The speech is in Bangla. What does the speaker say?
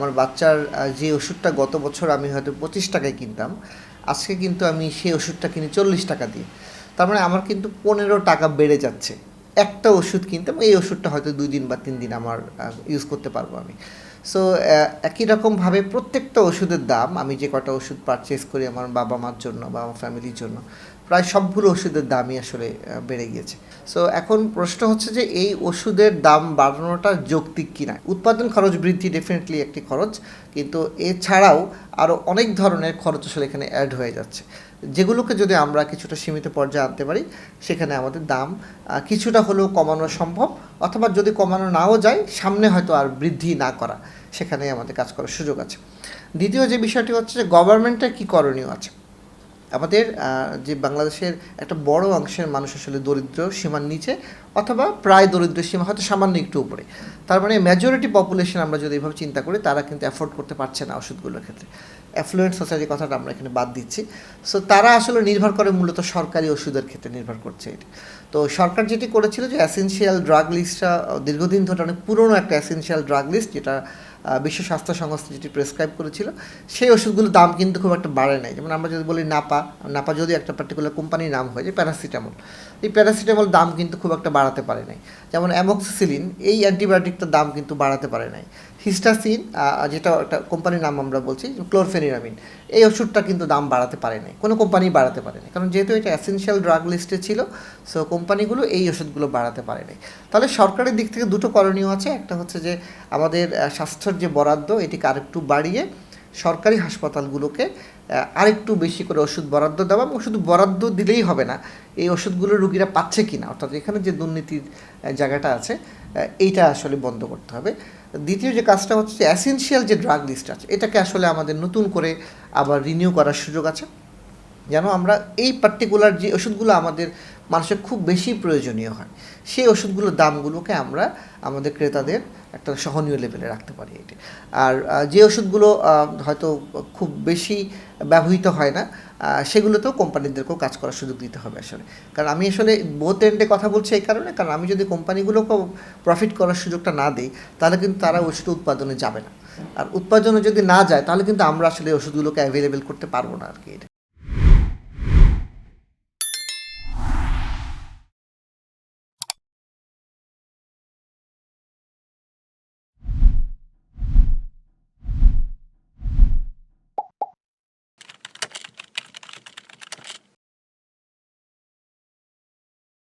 আমার বাচ্চার যে ওষুধটা গত বছর আমি হয়তো পঁচিশ টাকায় কিনতাম, আজকে কিন্তু আমি সেই ওষুধটা কিনি চল্লিশ টাকা দিয়ে। তার মানে আমার কিন্তু পনেরো টাকা বেড়ে যাচ্ছে। একটা ওষুধ কিনতাম, এই ওষুধটা হয়তো দুই দিন বা তিন দিন আমার ইউজ করতে পারব আমি। সো একই রকমভাবে প্রত্যেকটা ওষুধের দাম, আমি যে কটা ওষুধ পারচেস করি আমার বাবা মার জন্য বা আমার ফ্যামিলির জন্য প্রায় সবগুলো ওষুধের দামই আসলে বেড়ে গিয়েছে। সো এখন প্রশ্ন হচ্ছে যে এই ওষুধের দাম বাড়ানোটা যৌক্তিক কিনা? উৎপাদন খরচ বৃদ্ধি ডেফিনেটলি একটি খরচ, কিন্তু এছাড়াও আরও অনেক ধরনের খরচ আসলে এখানে অ্যাড হয়ে যাচ্ছে। যেগুলোকে যদি আমরা কিছুটা সীমিত পর্যায়ে আনতে পারি, সেখানে আমাদের দাম কিছুটা হলেও কমানো সম্ভব, অথবা যদি কমানো নাও যায়, সামনে হয়তো আর বৃদ্ধি না করা সেখানে আমাদের কাজ করার সুযোগ আছে। দ্বিতীয় যে বিষয়টি হচ্ছে যে গভর্নমেন্টের কী করণীয় আছে? আমাদের যে বাংলাদেশের একটা বড় অংশের মানুষ আসলে দরিদ্র সীমার নিচে অথবা প্রায় দরিদ্র সীমা, হয়তো সামান্য একটু উপরে। তার মানে মেজরিটি পপুলেশন আমরা যদি এভাবে চিন্তা করি, তারা কিন্তু অ্যাফোর্ড করতে পারছে না ওষুধগুলোর ক্ষেত্রে। অ্যাফ্লুয়েন্ট সোসাইটির কথাটা আমরা এখানে বাদ দিচ্ছি। সো তারা আসলে নির্ভর করে মূলত সরকারি ওষুধের ক্ষেত্রে নির্ভর করছে এটি। তো সরকার যেটি করেছিল যে অ্যাসেনশিয়াল ড্রাগ লিস্টটা দীর্ঘদিন ধরে অনেক পুরনো একটা অ্যাসেনশিয়াল ড্রাগ লিস্ট যেটা বিশ্ব স্বাস্থ্য সংস্থা যেটি প্রেসক্রাইব করেছিল, সেই ওষুধগুলোর দাম কিন্তু খুব একটা বাড়ে নাই। যেমন আমরা যদি বলি নাপা নাপা যদি একটা পার্টিকুলার কোম্পানির নাম হয় যে প্যারাসিটামল এই প্যারাসিটামল দাম কিন্তু খুব একটা বাড়াতে পারে নাই। যেমন অ্যামক্সিসিলিন এই অ্যান্টিবায়োটিকটার দাম কিন্তু বাড়াতে পারে নাই। হিস্টাসিন যেটা একটা কোম্পানির নাম আমরা বলছি ক্লোরফেনিরামিন এই ওষুধটা কিন্তু দাম বাড়াতে পারে নাই কোনো কোম্পানি বাড়াতে পারে নাই কারণ যেহেতু এটা অ্যাসেনশিয়াল ড্রাগ লিস্টে ছিল সো কোম্পানিগুলো এই ওষুধগুলো বাড়াতে পারে নাই তাহলে সরকারের দিক থেকে দুটো করণীয় আছে। একটা হচ্ছে যে, আমাদের স্বাস্থ্যের যে বরাদ্দ, এটিকে আরেকটু বাড়িয়ে সরকারি হাসপাতালগুলোকে আরেকটু বেশি করে ওষুধ বরাদ্দ দেওয়া। এবং শুধু বরাদ্দ দিলেই হবে না, এই ওষুধগুলো রুগীরা পাচ্ছে কি না অর্থাৎ এখানে যে দুর্নীতির জায়গাটা আছে এইটা আসলে বন্ধ করতে হবে। দ্বিতীয় যে কাজটা হচ্ছে অ্যাসেনশিয়াল যে ড্রাগ লিস্ট আছে, এটাকে আসলে আমাদের নতুন করে আবার রিনিউ করার সুযোগ আছে। যেন আমরা এই পার্টিকুলার যে ওষুধগুলো আমাদের মানুষের খুব বেশি প্রয়োজনীয় হয়, সেই ওষুধগুলোর দামগুলোকে আমরা আমাদের ক্রেতাদের একটা সহনীয় লেভেলে রাখতে পারি এটি। আর যে ওষুধগুলো হয়তো খুব বেশি ব্যবহৃত হয় না সেগুলোতেও কোম্পানিদেরকেও কাজ করার সুযোগ দিতে হবে আসলে। কারণ আমি আসলে বোথ এন্ডে কথা বলছি এই কারণে, কারণ আমি যদি কোম্পানিগুলোকেও প্রফিট করার সুযোগটা না দিই, তাহলে কিন্তু তারা ওষুধ উৎপাদনে যাবে না। আর উৎপাদনে যদি না যায়, তাহলে কিন্তু আমরা আসলে ওষুধগুলোকে অ্যাভেলেবেল করতে পারব না আর কি এটা।